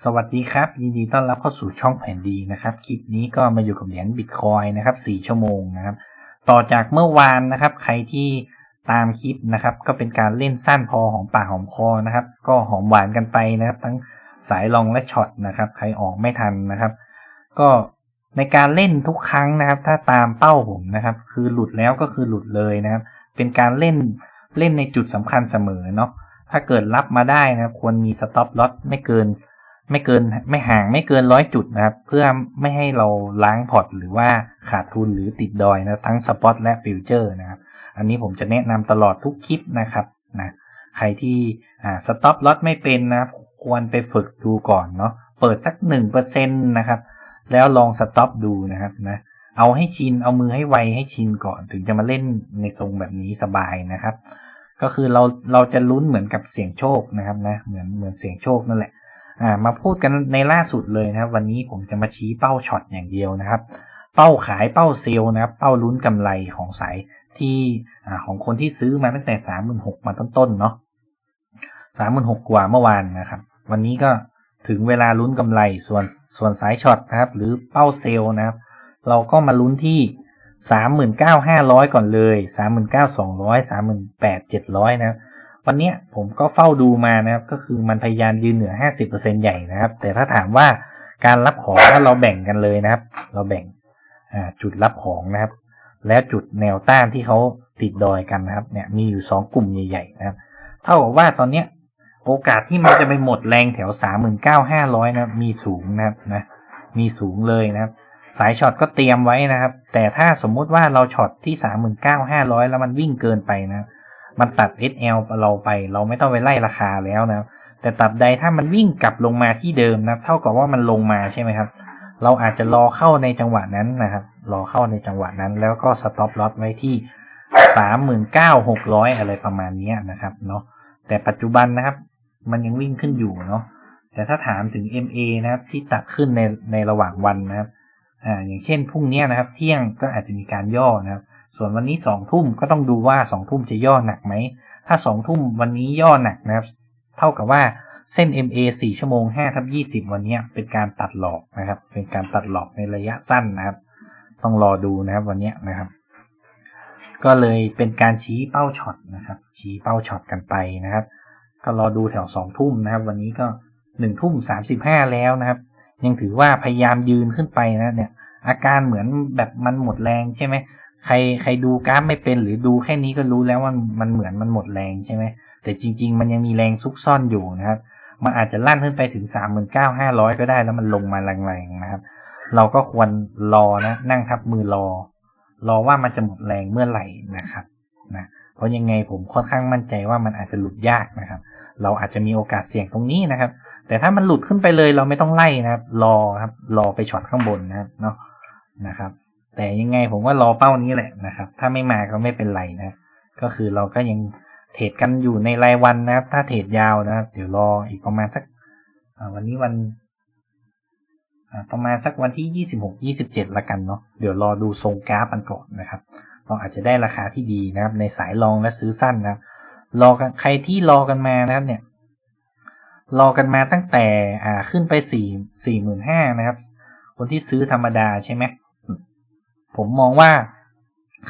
สวัสดีครับ ยินดีต้อนรับเข้าสู่ช่องแผ่นดีนะครับคลิปนี้ก็มาอยู่กับเหรียญบิตคอยนะครับ4ชั่วโมงนะครับ ต่อจากเมื่อวานนะครับ ใครที่ตามคลิปนะครับ ก็เป็นการเล่นสั้นพอหอมปากหอมคอนะครับ ก็หอมหวานกันไปนะครับ ทั้งสายลองและช็อตนะครับ ใครออกไม่ทันนะครับ ก็ในการเล่นทุกครั้งนะครับ ถ้าตามเป้าผมนะครับ คือหลุดแล้วก็คือหลุดเลยนะครับ เป็นการเล่นเล่นในจุดสำคัญเสมอเนาะถ้าเกิดรับมาได้นะครับ ควรมีสต็อปลอตไม่เกิน ไม่เกินไม่ห่างไม่เกินร้อยจุดนะครับ เพื่อไม่ให้เราล้างพอร์ตหรือว่าขาดทุนหรือติดดอยนะทั้งสปอตและฟิวเจอร์นะครับ อันนี้ผมจะแนะนำตลอดทุกคลิปนะครับนะใครที่อ่าสต็อปลอตไม่เป็นนะครับ ควรไปฝึกดูก่อนเนาะเปิดสักหนึ่งเปอร์เซ็นต์นะครับ แล้วลองสต็อปดูนะครับนะเอาให้ชิน เอามือให้ไวให้ชินก่อน ถึงจะมาเล่นในทรงแบบนี้สบายนะครับ ก็คือเราเราจะลุ้นเหมือนกับเสี่ยงโชคนะครับนะเหมือนเหมือนเสี่ยงโชคนั่นแหละ อ่ามาพูดกันในล่าสุดเลยนะครับ วันนี้ผมจะมาชี้เป้าช็อตอย่างเดียวนะครับ เป้าขายเป้าเซลล์นะครับ เป้าลุ้นกำไรของสายที่อ่าของคนที่ซื้อมาตั้งแต่สามหมื่นหกมาต้นๆเนาะสามหมื่นหกกว่าเมื่อวานนะครับ วันนี้ก็ถึงเวลาลุ้นกำไรส่วนส่วนสายช็อตนะครับ หรือเป้าเซลล์นะครับ เราก็มาลุ้นที่สามหมื่นเก้าห้าร้อยก่อนเลยสามหมื่นเก้าสองร้อยสามหมื่นแปดเจ็ดร้อยนะครับ วันนี้ผมก็เฝ้าดูมานะครับก็คือมันพยายามยืนเหนือ 50%ใหญ่นะครับ แต่ถ้าถามว่าการรับของถ้าเราแบ่งกันเลยนะครับ เราแบ่งจุดรับของนะครับ แล้วจุดแนวต้านที่เขาติดดอยกันนะครับ เนี่ยมีอยู่ 2 กลุ่มใหญ่ๆนะครับ เท่ากับว่าตอนเนี้ยโอกาสที่มันจะไปหมดแรงแถว 39,500 นะครับ มีสูงนะครับนะมีสูงเลยนะครับ สายช็อตก็เตรียมไว้นะครับ แต่ถ้าสมมุติว่าเราช็อตที่ 39,500 แล้วมันวิ่งเกินไปนะครับ มันตัด SL เราไป เราไม่ต้องไปไล่ราคาแล้วนะครับ แต่ตัดใดถ้ามันวิ่งกลับลงมาที่เดิมนะเท่ากับว่ามันลงมาใช่ไหมครับ เราอาจจะรอเข้าในจังหวะนั้นนะครับ รอเข้าในจังหวะนั้น แล้วก็สต็อปลอตไว้ที่สามหมื่นเก้าหกร้อยอะไรประมาณนี้นะครับเนาะแต่ปัจจุบันนะครับ มันยังวิ่งขึ้นอยู่เนาะแต่ถ้าถามถึง MA นะครับที่ตัดขึ้นในในระหว่างวันนะครับอ่าอย่างเช่นพรุ่งนี้นะครับ เที่ยงก็อาจจะมีการย่อนะครับ ส่วนวันนี้สองทุ่มก็ต้องดูว่าสองทุ่มจะย่อหนักไหม ถ้าสองทุ่มวันนี้ย่อหนักนะครับ เท่ากับว่าเส้น MA 4 ชั่วโมง5ทับ20 วันนี้เป็นการตัดหลอกนะครับ เป็นการตัดหลอกในระยะสั้นนะครับ ต้องรอดูนะครับวันนี้นะครับ ก็เลยเป็นการชี้เป้าช็อตนะครับ ชี้เป้าช็อตกันไปนะครับ ก็รอดูแถวสองทุ่มนะครับ วันนี้ก็หนึ่งทุ่มสามสิบห้าแล้วนะครับ ยังถือว่าพยายามยืนขึ้นไปนะเนี่ย อาการเหมือนแบบมันหมดแรงใช่ไหม ใครใครดูกราฟไม่เป็นหรือดูแค่นี้ก็รู้แล้วว่ามันเหมือนมันหมดแรงใช่ไหมแต่จริง ๆ มันยังมีแรงซุกซ่อนอยู่นะครับ มันอาจจะลั่นขึ้นไปถึงสามหมื่นเก้าห้าร้อยก็ได้แล้วมันลงมาแรงๆนะครับ เราก็ควรรอนะ นั่งทับมือรอ รอว่ามันจะหมดแรงเมื่อไหร่นะครับนะเพราะยังไงผมค่อนข้างมั่นใจว่ามันอาจจะหลุดยากนะครับ เราอาจจะมีโอกาสเสี่ยงตรงนี้นะครับ แต่ถ้ามันหลุดขึ้นไปเลยเราไม่ต้องไล่นะครับ รอครับ รอไปช็อตข้างบนนะครับเนาะนะครับ แต่ยังไงผมว่ารอเป้านี้แหละนะครับ ถ้าไม่มาก็ไม่เป็นไรนะ ก็คือเราก็ยังเทรดกันอยู่ในรายวันนะครับ ถ้าเทรดยาวนะครับ เดี๋ยวรออีกประมาณสักวันนี้วันประมาณสักวันที่ยี่สิบหกยี่สิบเจ็ดละกันเนาะ เดี๋ยวรอดูทรงกราฟมันก่อนนะครับ เราอาจจะได้ราคาที่ดีนะครับ ในสายลองและซื้อสั้นนะครับ รอกันใครที่รอกันมานะครับเนี่ย รอกันมาตั้งแต่อ่าขึ้นไปสี่สี่หมื่นห้านะครับ คนที่ซื้อธรรมดาใช่ไหม ผมมองว่า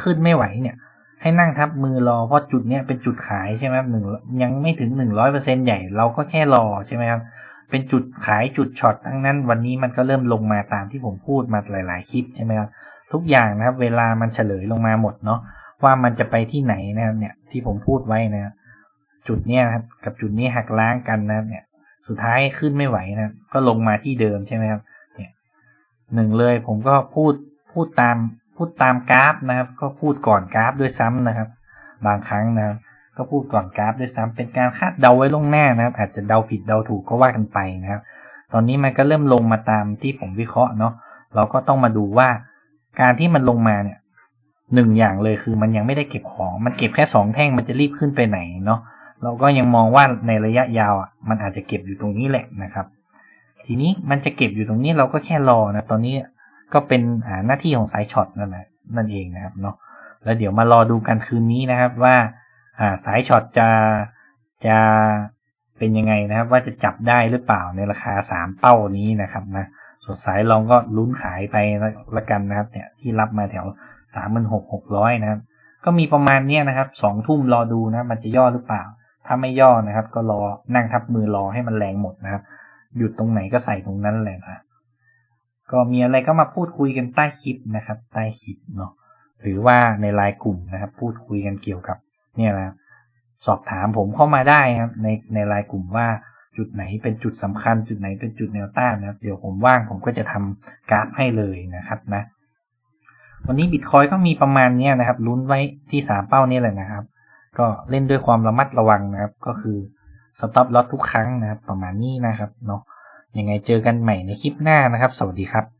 ขึ้นไม่ไหวเนี่ย ให้นั่งทับมือรอเพราะจุดเนี้ยเป็นจุดขายใช่ไหมหนึ่งยังไม่ถึงหนึ่งร้อยเปอร์เซ็นใหญ่เราก็แค่รอใช่ไหมครับเป็นจุดขายจุดช็อตทั้งนั้น วันนี้มันก็เริ่มลงมาตามที่ผมพูดมาหลาย ๆ คลิปใช่ไหมครับทุกอย่างนะครับ เวลามันเฉลยลงมาหมดเนาะว่ามันจะไปที่ไหนนะครับ เนี่ยที่ผมพูดไว้นะจุดเนี้ยครับกับจุดนี้หักล้างกันนะครับ เนี่ย สุดท้ายขึ้นไม่ไหวนะก็ลงมาที่เดิมใช่ไหมครับ เนี่ยหนึ่งเลยผมก็พูดพูดตาม พูดตามกราฟนะครับ ก็พูดก่อนกราฟด้วยซ้ำนะครับ บางครั้งนะครับก็พูดก่อนกราฟด้วยซ้ำเป็นการคาดเดาไว้ล่วงหน้านะครับ อาจจะเดาผิดเดาถูกก็ว่ากันไปนะครับ ตอนนี้มันก็เริ่มลงมาตามที่ผมวิเคราะห์เนาะเราก็ต้องมาดูว่า การที่มันลงมาเนี่ยหนึ่งอย่างเลยคือมันยังไม่ได้เก็บของ มันเก็บแค่สองแท่งมันจะรีบขึ้นไปไหนเนาะเราก็ยังมองว่าในระยะยาวอะมันอาจจะเก็บอยู่ตรงนี้แหละนะครับ ทีนี้มันจะเก็บอยู่ตรงนี้เราก็แค่รอนะตอนนี้ ก็เป็นหน้าที่ของสายช็อตนั่นแหละนั่นเองนะครับเนาะแล้วเดี๋ยวมารอดูกันคืนนี้นะครับว่าสายช็อตจะจะเป็นยังไงนะครับ ว่าจะจับได้หรือเปล่าในราคาสามเป้านี้นะครับนะส่วนสายลองก็ลุ้นขายไปละกันนะครับเนี่ยที่รับมาแถวสามหมื่นหกหกร้อยนะครับก็มีประมาณเนี้ยนะครับสองทุ่มรอดูนะมันจะย่อหรือเปล่า ถ้าไม่ย่อนะครับ ก็รอนั่งทับมือรอให้มันแรงหมดนะครับหยุดตรงไหนก็ใส่ตรงนั้นเลยนะ ก็มีอะไรก็มาพูดคุยกันใต้คลิปนะครับ ใต้คลิปเนาะหรือว่าในไลน์กลุ่มนะครับ พูดคุยกันเกี่ยวกับ เนี่ยนะสอบถามผมเข้ามาได้ครับ ในในไลน์กลุ่มว่าจุดไหนเป็นจุดสำคัญ จุดไหนเป็นจุดแนวต้านนะครับ เดี๋ยวผมว่างผมก็จะทำกราฟให้เลยนะครับนะวันนี้บิตคอยก็มีประมาณนี้นะครับลุ้นไว้ที่สามเป้านี้เลยนะครับ ก็เล่นด้วยความระมัดระวังนะครับ ก็คือสต็อปลอตทุกครั้งนะครับ ประมาณนี้นะครับเนาะ ยังไงเจอกันใหม่ในคลิปหน้านะครับ สวัสดีครับ